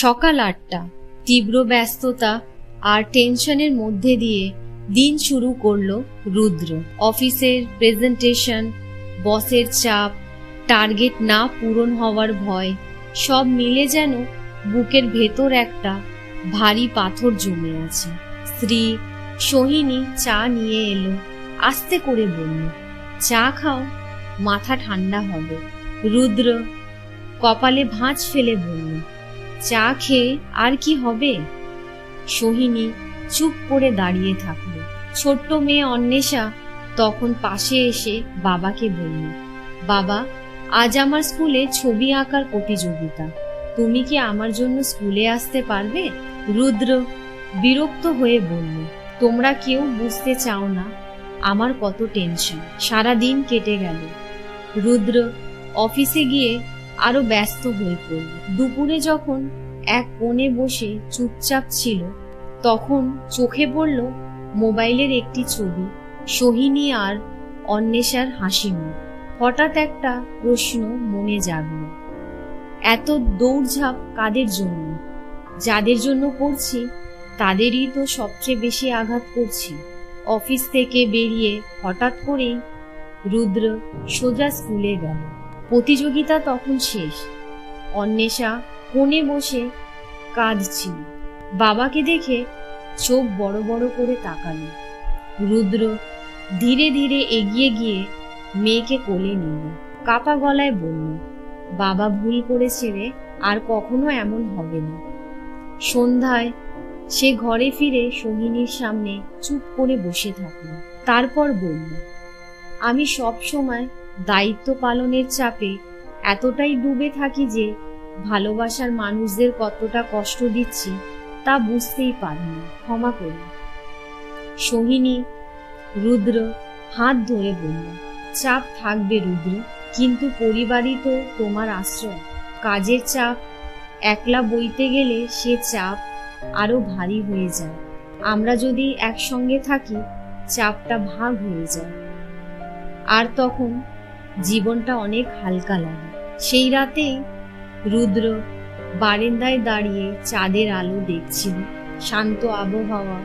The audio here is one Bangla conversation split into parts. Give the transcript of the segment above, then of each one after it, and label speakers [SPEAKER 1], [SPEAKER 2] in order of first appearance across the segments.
[SPEAKER 1] সকাল আটটা। তীব্র ব্যস্ততা আর টেনশনের মধ্যে দিয়ে দিন শুরু করল রুদ্র। অফিসের প্রেজেন্টেশন, বসের চাপ, টার্গেট না পূরণ হওয়ার ভয়, সব মিলে যেন বুকের ভেতর একটা ভারী পাথর জমে আছে। স্ত্রী সোহিনী চা নিয়ে এলো, আস্তে করে বলল, চা খাও, মাথা ঠান্ডা হবে। রুদ্র কপালে ভাঁজ ফেলে বলল চা খেয়ে আর কি হবে? সোহিনী চুপ করে দাঁড়িয়ে থাকল। ছোট্ট মেয়ে অন্বেষা তখন পাশে এসে বাবাকে বলল, বাবা, আজ আমার স্কুলে ছবি আঁকার প্রতিযোগিতা। তুমি কি আমার জন্য স্কুলে আসতে পারবে? রুদ্র বিরক্ত হয়ে বলল, তোমরা কেউ বুঝতে চাও না, আমার কত টেনশন। সারা দিন কেটে গেল। রুদ্র অফিসে গিয়ে আরও ব্যস্ত হয়ে পড়ল। দুপুরে যখন এক কোণে বসে চুপচাপ ছিল, তখন চোখে পড়ল মোবাইলের একটি ছবি, সোহিনী আর অন্বেষার হাসি মুখ। হঠাৎ একটা প্রশ্ন মনে জাগলো। এত দৌড়ঝাঁপ কাদের জন্য? যাদের জন্য করছি, তাদেরই তো সবচেয়ে বেশি আঘাত করছি। অফিস থেকে বেরিয়ে হঠাৎ করেই রুদ্র সোজা স্কুলে গেল। প্রতিযোগিতা তখন শেষ। অন্বেষা কোণে বসে কাঁদছিল। বাবাকে দেখে চোখ বড় বড় করে তাকালো। রুদ্র ধীরে ধীরে এগিয়ে গিয়ে মেয়েকে কোলে নিল। কাপা গলায় বলল, বাবা ভুল করেছে রে, আর কখনো এমন হবে না। সন্ধ্যায় সে ঘরে ফিরে সোহিনীর সামনে চুপ করে বসে থাকল। তারপর বলল, আমি সব সময় দায়িত্ব পালনের চাপে এতটাই ডুবে থাকি যে ভালোবাসার মানুষদের কতটা কষ্ট দিচ্ছি তা বুঝতেই পারিনি ক্ষমা করি সোহিনী, রুদ্র হাত ধরে বলল, চাপ থাকবে রুদ্র, কিন্তু পরিবারই তো তোমার আশ্রয়। কাজের চাপ, একলা বইতে গেলে সে চাপ আরও ভারী হয়ে যায়। আমরা যদি একসঙ্গে থাকি, চাপটা ভাগ হয়ে যায়। আর তখন জীবনটা অনেক হালকা লাগে। সেই রাতেই রুদ্র বারেন্দায় দাঁড়িয়ে চাঁদের আলো দেখছিল। শান্ত আবহাওয়া,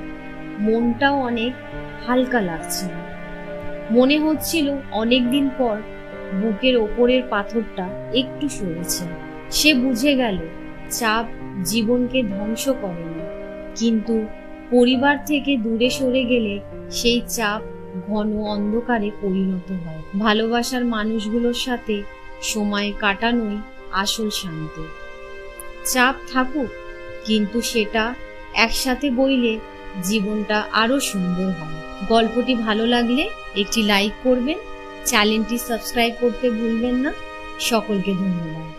[SPEAKER 1] মনটাও অনেক হালকা লাগছিল। মনে হচ্ছিল অনেকদিন পর বুকের ওপরের পাথরটা একটু সরেছে। সে বুঝে গেল চাপ জীবনকে ধ্বংস করে না কিন্তু পরিবার থেকে দূরে সরে গেলে সেই চাপ ঘন অন্ধকারে পরিণত হয়। ভালোবাসার মানুষগুলোর সাথে সময় কাটানোই আসল শান্তি। চাপ থাকুক, কিন্তু সেটা একসাথে বইলে জীবনটা আরও সুন্দর হয়। গল্পটি ভালো লাগলে একটি লাইক করবেন। চ্যানেলটি সাবস্ক্রাইব করতে ভুলবেন না। সকলকে ধন্যবাদ।